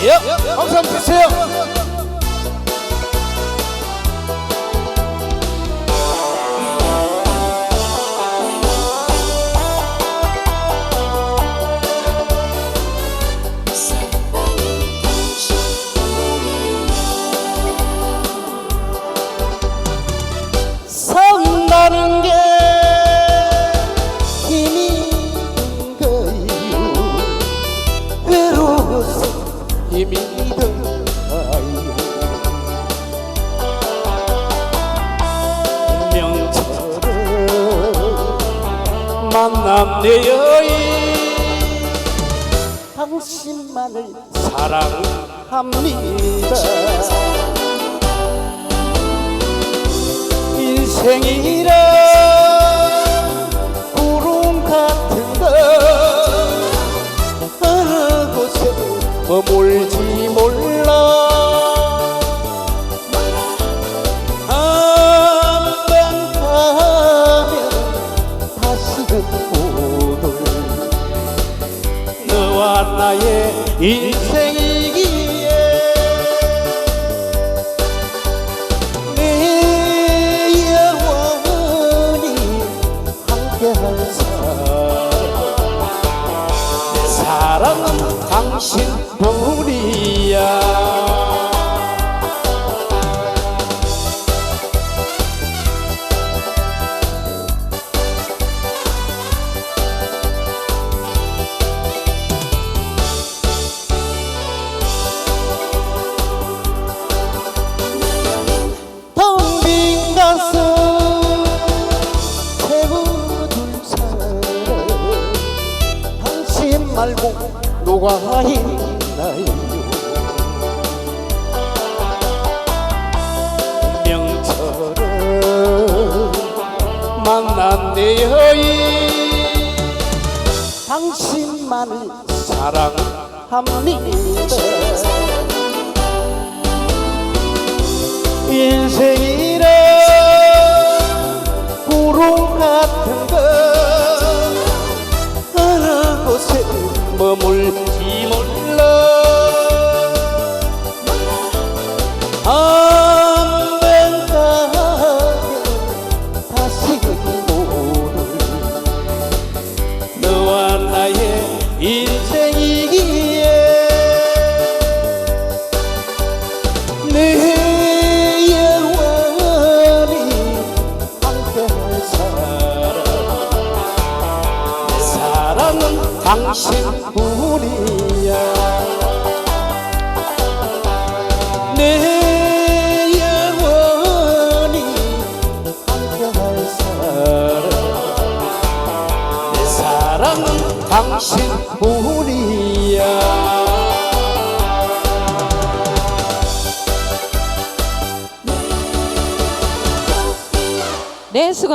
예, 감사 주세요. 산다는 힘이 들어요 명처럼 만난 내 여인 당신만을 사랑합니다. 인생이란 못올 너와 나의 인생이기에 내 영원히 함께할 사람 내 사랑은 당신뿐이야 말고 누가 있나요 명처럼 만난 내 여인 당신만을 사랑합니다 인생이란 구름 같은 머물지 몰라. 한 신뿐이야. 내 영원히 함께할 사람. 내 사랑은 당신뿐이야. 네, 수고